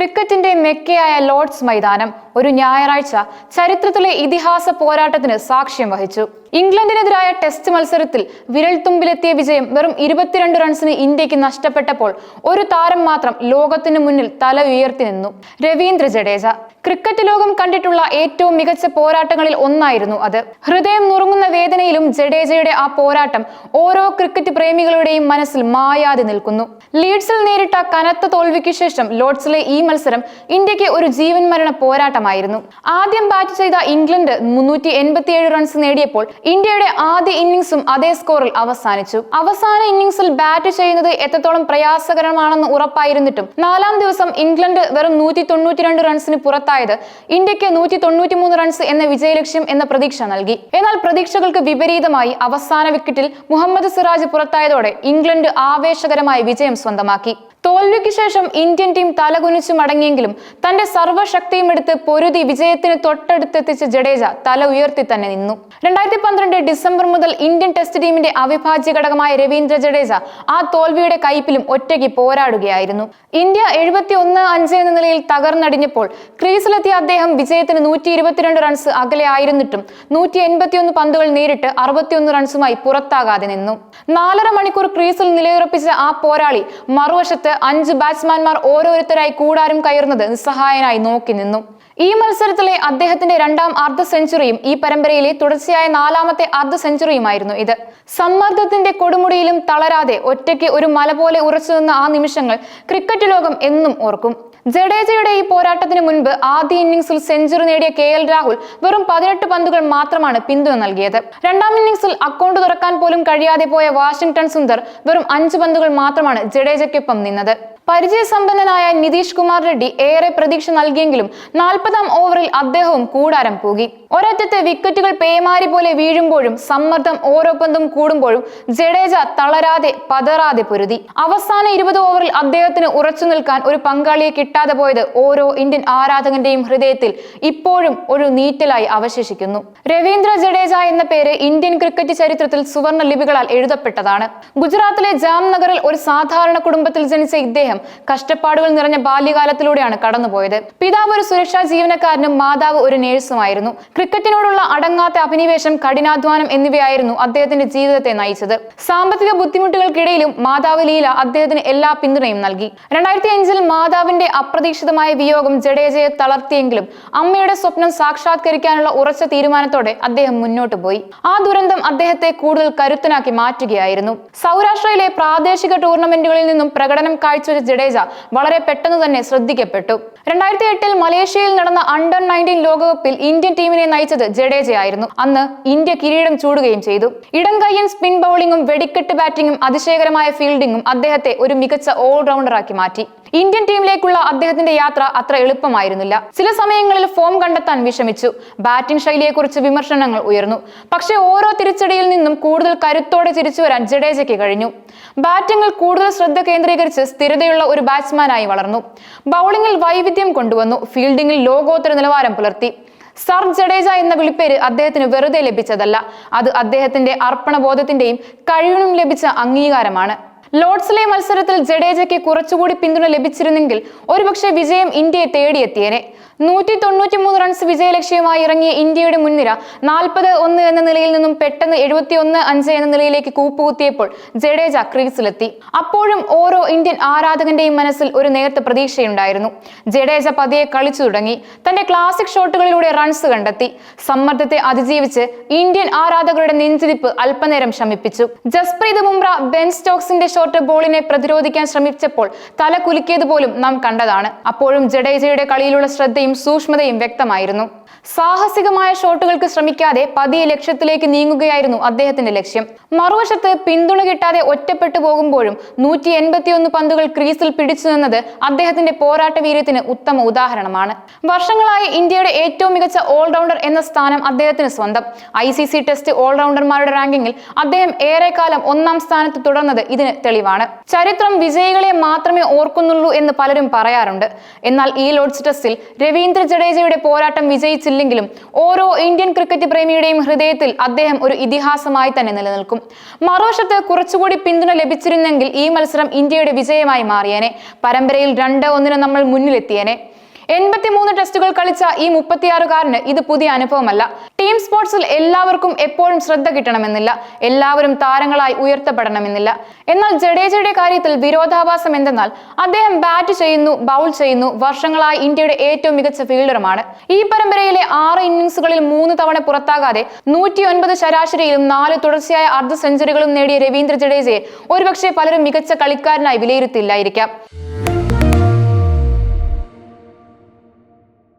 ക്രിക്കറ്റിന്റെ മെക്കയായ ലോർഡ്സ് മൈതാനം ഒരു ഞായറാഴ്ച ചരിത്രത്തിലെ ഇതിഹാസ പോരാട്ടത്തിന് സാക്ഷ്യം വഹിച്ചു. ഇംഗ്ലണ്ടിനെതിരായ ടെസ്റ്റ് മത്സരത്തിൽ വിരൽത്തുമ്പിലെത്തിയ വിജയം വെറും ഇരുപത്തിരണ്ട് റൺസിന് ഇന്ത്യയ്ക്ക് നഷ്ടപ്പെട്ടപ്പോൾ ഒരു താരം മാത്രം ലോകത്തിന് മുന്നിൽ തല ഉയർത്തി നിന്നു. രവീന്ദ്ര ജഡേജ. ക്രിക്കറ്റ് ലോകം കണ്ടിട്ടുള്ള ഏറ്റവും മികച്ച പോരാട്ടങ്ങളിൽ ഒന്നായിരുന്നു അത്. ഹൃദയം നുറുങ്ങുന്ന വേദനയിലും ജഡേജയുടെ ആ പോരാട്ടം ഓരോ ക്രിക്കറ്റ് പ്രേമികളുടെയും മനസ്സിൽ മായാതെ നിൽക്കുന്നു. ലീഡ്സിൽ നേരിട്ട കനത്ത തോൽവിക്ക് ശേഷം ലോർഡ്സിലെ ഈ മത്സരം ഇന്ത്യയ്ക്ക് ഒരു ജീവൻ മരണ പോരാട്ടമായിരുന്നു. ആദ്യം ബാറ്റ് ചെയ്ത ഇംഗ്ലണ്ട് മുന്നൂറ്റി എൺപത്തിയേഴ് റൺസ് നേടിയപ്പോൾ ഇന്ത്യയുടെ ആദ്യ ഇന്നിംഗ്സും അതേ സ്കോറിൽ അവസാനിച്ചു. അവസാന ഇന്നിംഗ്സിൽ ബാറ്റ് ചെയ്യുന്നത് എത്രത്തോളം പ്രയാസകരമാണെന്ന് ഉറപ്പായിരുന്നിട്ടും നാലാം ദിവസം ഇംഗ്ലണ്ട് വെറും നൂറ്റി തൊണ്ണൂറ്റിരണ്ട് റൺസിന് പുറത്തായത് ഇന്ത്യയ്ക്ക് നൂറ്റി തൊണ്ണൂറ്റിമൂന്ന് റൺസ് എന്ന വിജയലക്ഷ്യം എന്ന പ്രതീക്ഷ നൽകി. എന്നാൽ പ്രതീക്ഷകൾക്ക് വിപരീതമായി അവസാന വിക്കറ്റിൽ മുഹമ്മദ് സിറാജ് പുറത്തായതോടെ ഇംഗ്ലണ്ട് ആവേശകരമായ വിജയം സ്വന്തമാക്കി. തോൽവിക്ക് ശേഷം ഇന്ത്യൻ ടീം തലകുനിച്ചു മടങ്ങിയെങ്കിലും തന്റെ സർവശക്തിയും എടുത്ത് പൊരുതി വിജയത്തിന് തൊട്ടടുത്തെത്തിച്ച ജഡേജ തല ഉയർത്തി തന്നെ നിന്നു. രണ്ടായിരത്തി പന്ത്രണ്ട് ഡിസംബർ മുതൽ ഇന്ത്യൻ ടെസ്റ്റ് ടീമിന്റെ അവിഭാജ്യ ഘടകമായ രവീന്ദ്ര ജഡേജ ആ തോൽവിയുടെ കയ്പിലും ഒറ്റയ്ക്ക് പോരാടുകയായിരുന്നു. ഇന്ത്യ എഴുപത്തി ഒന്ന് അഞ്ച് എന്ന നിലയിൽ തകർന്നടിഞ്ഞപ്പോൾ ക്രീസിലെത്തിയ അദ്ദേഹം വിജയത്തിന് നൂറ്റി ഇരുപത്തിരണ്ട് റൺസ് അകലെ ആയിരുന്നിട്ടും നൂറ്റി എൺപത്തിയൊന്ന് പന്തുകൾ നേരിട്ട് അറുപത്തിയൊന്ന് റൺസുമായി പുറത്താകാതെ നിന്നു. നാലര മണിക്കൂർ ക്രീസിൽ നിലയുറപ്പിച്ച ആ പോരാളി മറുവശത്ത് അഞ്ച് ബാറ്റ്സ്മാൻമാർ ഓരോരുത്തരായി കൂടാരം കയറുന്നത് നിസ്സഹായനായി നോക്കി നിന്നു. ഈ മത്സരത്തിലെ അദ്ദേഹത്തിന്റെ രണ്ടാം അർദ്ധ സെഞ്ചുറിയും ഈ പരമ്പരയിലെ തുടർച്ചയായ നാലാമത്തെ അർദ്ധ സെഞ്ചുറിയുമായിരുന്നു ഇത്. സമ്മർദ്ദത്തിന്റെ കൊടുമുടിയിലും തളരാതെ ഒറ്റയ്ക്ക് ഒരു മല പോലെ ഉറച്ചു നിന്ന ആ നിമിഷങ്ങൾ ക്രിക്കറ്റ് ലോകം എന്നും ഓർക്കും. ജഡേജയുടെ ഈ പോരാട്ടത്തിന് മുൻപ് ആദ്യ ഇന്നിംഗ്സിൽ സെഞ്ചുറി നേടിയ കെ എൽ രാഹുൽ വെറും പതിനെട്ട് പന്തുകൾ മാത്രമാണ് പിന്തുണ നൽകിയത്. രണ്ടാം ഇന്നിംഗ്സിൽ അക്കൗണ്ട് തുറക്കാൻ പോലും കഴിയാതെ പോയ വാഷിംഗ്ടൺ സുന്ദർ വെറും അഞ്ച് പന്തുകൾ മാത്രമാണ് ജഡേജയ്ക്കൊപ്പം നിന്നത്. പരിചയസമ്പന്നനായ നിതീഷ് കുമാർ റെഡ്ഡി ഏറെ പ്രതീക്ഷ നൽകിയെങ്കിലും നാൽപ്പതാം ഓവറിൽ അദ്ദേഹവും കൂടാരം പോകി. ഒരറ്റത്തെ വിക്കറ്റുകൾ പേമാരി പോലെ വീഴുമ്പോഴും സമ്മർദ്ദം ഓരോ പന്തും കൂടുമ്പോഴും ജഡേജ തളരാതെ പതറാതെ പൊരുതി. അവസാന ഇരുപത് ഓവറിൽ അദ്ദേഹത്തിന് ഉറച്ചു നിൽക്കാൻ ഒരു പങ്കാളിയെ കിട്ടാതെ പോയത് ഓരോ ഇന്ത്യൻ ആരാധകന്റെയും ഹൃദയത്തിൽ ഇപ്പോഴും ഒരു നീറ്റലായി അവശേഷിക്കുന്നു. രവീന്ദ്ര ജഡേജ എന്ന പേര് ഇന്ത്യൻ ക്രിക്കറ്റ് ചരിത്രത്തിൽ സുവർണ ലിപികളാൽ എഴുതപ്പെട്ടതാണ്. ഗുജറാത്തിലെ ജാംനഗറിൽ ഒരു സാധാരണ കുടുംബത്തിൽ ജനിച്ച ഇദ്ദേഹം കഷ്ടപ്പാടുകൾ നിറഞ്ഞ ബാല്യകാലത്തിലൂടെയാണ് കടന്നുപോയത്. പിതാവ് ഒരു സുരക്ഷാ ജീവനക്കാരനും മാതാവ് ഒരു നേഴ്സുമായിരുന്നു. ക്രിക്കറ്റിനോടുള്ള അടങ്ങാത്ത അഭിനിവേശം കഠിനാധ്വാനം എന്നിവയായിരുന്നു അദ്ദേഹത്തിന്റെ ജീവിതത്തെ നയിച്ചത്. സാമ്പത്തിക ബുദ്ധിമുട്ടുകൾക്കിടയിലും മാതാവ് ലീല അദ്ദേഹത്തിന് എല്ലാ പിന്തുണയും നൽകി. രണ്ടായിരത്തി അഞ്ചിൽ മാതാവിന്റെ അപ്രതീക്ഷിതമായ വിയോഗം ജഡേജയെ തളർത്തിയെങ്കിലും അമ്മയുടെ സ്വപ്നം സാക്ഷാത്കരിക്കാനുള്ള ഉറച്ച തീരുമാനത്തോടെ അദ്ദേഹം മുന്നോട്ട് പോയി. ആ ദുരന്തം അദ്ദേഹത്തെ കൂടുതൽ കരുത്തനാക്കി മാറ്റുകയായിരുന്നു. സൗരാഷ്ട്രയിലെ പ്രാദേശിക ടൂർണമെന്റുകളിൽ നിന്നും പ്രകടനം കാഴ്ചവെച്ച ജഡേജ വളരെ പെട്ടെന്ന് തന്നെ ശ്രദ്ധിക്കപ്പെട്ടു. രണ്ടായിരത്തി എട്ടിൽ മലേഷ്യയിൽ നടന്ന അണ്ടർ നയന്റീൻ ലോകകപ്പിൽ ഇന്ത്യൻ ടീമിനെ നയിച്ചത് ജഡേജയായിരുന്നു. അന്ന് ഇന്ത്യ കിരീടം ചൂടുകയും ചെയ്തു. ഇടം കയ്യും സ്പിൻ ബൗളിംഗും വെടിക്കെട്ട് ബാറ്റിംഗും അതിശയകരമായ ഫീൽഡിംഗും അദ്ദേഹത്തെ ഒരു മികച്ച ഓൾറൗണ്ടറാക്കി മാറ്റി. ഇന്ത്യൻ ടീമിലേക്കുള്ള അദ്ദേഹത്തിന്റെ യാത്ര അത്ര എളുപ്പമായിരുന്നില്ല. ചില സമയങ്ങളിൽ ഫോം കണ്ടെത്താൻ വിഷമിച്ചു. ബാറ്റിംഗ് ശൈലിയെക്കുറിച്ച് വിമർശനങ്ങൾ ഉയർന്നു. പക്ഷേ ഓരോ തിരിച്ചടിയിൽ നിന്നും കൂടുതൽ കരുത്തോടെ തിരിച്ചു വരാൻ ജഡേജയ്ക്ക് കഴിഞ്ഞു. ബാറ്റിംഗിൽ കൂടുതൽ ശ്രദ്ധ കേന്ദ്രീകരിച്ച് സ്ഥിരതയുള്ള ഒരു ബാറ്റ്സ്മാനായി വളർന്നു. ബൗളിംഗിൽ വൈവിധ്യം കൊണ്ടുവന്നു. ഫീൽഡിംഗിൽ ലോകോത്തര നിലവാരം പുലർത്തി. സർ ജഡേജ എന്ന വിളിപ്പേര് അദ്ദേഹത്തിന് വെറുതെ ലഭിച്ചതല്ല. അത് അദ്ദേഹത്തിന്റെ അർപ്പണബോധത്തിന്റെയും കഴിവിനും ലഭിച്ച അംഗീകാരമാണ്. ലോർഡ്സിലെ മത്സരത്തിൽ ജഡേജയ്ക്ക് കുറച്ചുകൂടി പിന്തുണ ലഭിച്ചിരുന്നെങ്കിൽ ഒരുപക്ഷെ വിജയം ഇന്ത്യയെ തേടിയെത്തിയേനെ. നൂറ്റി തൊണ്ണൂറ്റി മൂന്ന് റൺസ് വിജയലക്ഷ്യമായി ഇറങ്ങിയ ഇന്ത്യയുടെ മുൻനിര നാൽപ്പത് ഒന്ന് എന്ന നിലയിൽ നിന്നും പെട്ടെന്ന് എഴുപത്തി ഒന്ന് അഞ്ച് എന്ന നിലയിലേക്ക് കൂപ്പുകുത്തിയപ്പോൾ ജഡേജ ക്രീസിലെത്തി. അപ്പോഴും ഓരോ ഇന്ത്യൻ ആരാധകന്റെയും മനസ്സിൽ ഒരു നേർത്ത പ്രതീക്ഷയുണ്ടായിരുന്നു. ജഡേജ പതിയെ കളിച്ചു തുടങ്ങി. തന്റെ ക്ലാസിക് ഷോട്ടുകളിലൂടെ റൺസ് കണ്ടെത്തി. സമ്മർദ്ദത്തെ അതിജീവിച്ച് ഇന്ത്യൻ ആരാധകരുടെ നെഞ്ചിരിപ്പ് അല്പനേരം ശമിപ്പിച്ചു. ജസ്പ്രീത് ബുംറ ബെൻ സ്റ്റോക്സിന്റെ ഷോർട്ട് ബോളിനെ പ്രതിരോധിക്കാൻ ശ്രമിച്ചപ്പോൾ തല കുലുക്കിയത് നാം കണ്ടതാണ്. അപ്പോഴും ജഡേജയുടെ കളിയിലുള്ള ശ്രദ്ധയും സൂക്ഷ്മതയും വ്യക്തമായിരുന്നു സാഹസികമായ ഷോട്ടുകൾക്ക് ശ്രമിക്കാതെ പതിയെ ലക്ഷ്യത്തിലേക്ക് നീങ്ങുകയായിരുന്നു അദ്ദേഹത്തിന്റെ ലക്ഷ്യം. മറുവശത്ത് പിന്തുണ കിട്ടാതെ ഒറ്റപ്പെട്ടു പോകുമ്പോഴും നൂറ്റി എൺപത്തിയൊന്ന് പന്തുകൾ ക്രീസിൽ പിടിച്ചു നിന്നത് അദ്ദേഹത്തിന്റെ പോരാട്ട വീര്യത്തിന് ഉത്തമ ഉദാഹരണമാണ്. വർഷങ്ങളായി ഇന്ത്യയുടെ ഏറ്റവും മികച്ച ഓൾറൗണ്ടർ എന്ന സ്ഥാനം അദ്ദേഹത്തിന് സ്വന്തം. ഐ സി സി ടെസ്റ്റ് ഓൾറൗണ്ടർമാരുടെ റാങ്കിങ്ങിൽ അദ്ദേഹം ഏറെക്കാലം ഒന്നാം സ്ഥാനത്ത് തുടർന്നത് ഇതിന് തെളിവാണ്. ചരിത്രം വിജയികളെ മാത്രമേ ഓർക്കുന്നുള്ളൂ എന്ന് പലരും പറയാറുണ്ട്. എന്നാൽ ഈ ലോഡ്സ് ടെസ്റ്റിൽ രവീന്ദ്ര ജഡേജയുടെ പോരാട്ടം വിജയിച്ചു ജീവിച്ചില്ലെങ്കിലും ഓരോ ഇന്ത്യൻ ക്രിക്കറ്റ് പ്രേമിയുടെയും ഹൃദയത്തിൽ അദ്ദേഹം ഒരു ഇതിഹാസമായി തന്നെ നിലനിൽക്കും. മറുവശത്ത് കുറച്ചുകൂടി പിന്തുണ ലഭിച്ചിരുന്നെങ്കിൽ ഈ മത്സരം ഇന്ത്യയുടെ വിജയമായി മാറിയേനെ. പരമ്പരയിൽ രണ്ട് ഒന്നിന് നമ്മൾ മുന്നിലെത്തിയേനെ. എൺപത്തിമൂന്ന് ടെസ്റ്റുകൾ കളിച്ച ഈ മുപ്പത്തിയാറുകാരന് ഇത് പുതിയ അനുഭവമല്ല. ടീം സ്പോർട്സിൽ എല്ലാവർക്കും എപ്പോഴും ശ്രദ്ധ കിട്ടണമെന്നില്ല. എല്ലാവരും താരങ്ങളായി ഉയർത്തപ്പെടണമെന്നില്ല. എന്നാൽ ജഡേജയുടെ കാര്യത്തിൽ വിരോധാഭാസം എന്തെന്നാൽ അദ്ദേഹം ബാറ്റ് ചെയ്യുന്നു ബൗൾ ചെയ്യുന്നു വർഷങ്ങളായി ഇന്ത്യയുടെ ഏറ്റവും മികച്ച ഫീൽഡറുമാണ്. ഈ പരമ്പരയിലെ ആറ് ഇന്നിംഗ്സുകളിൽ മൂന്ന് തവണ പുറത്താകാതെ നൂറ്റി ഒൻപത് ശരാശരിയിലും നാല് തുടർച്ചയായ അർദ്ധ സെഞ്ചുറികളും നേടിയ രവീന്ദ്ര ജഡേജയെ ഒരുപക്ഷെ പലരും മികച്ച കളിക്കാരനായി വിലയിരുത്തില്ലായിരിക്കാം.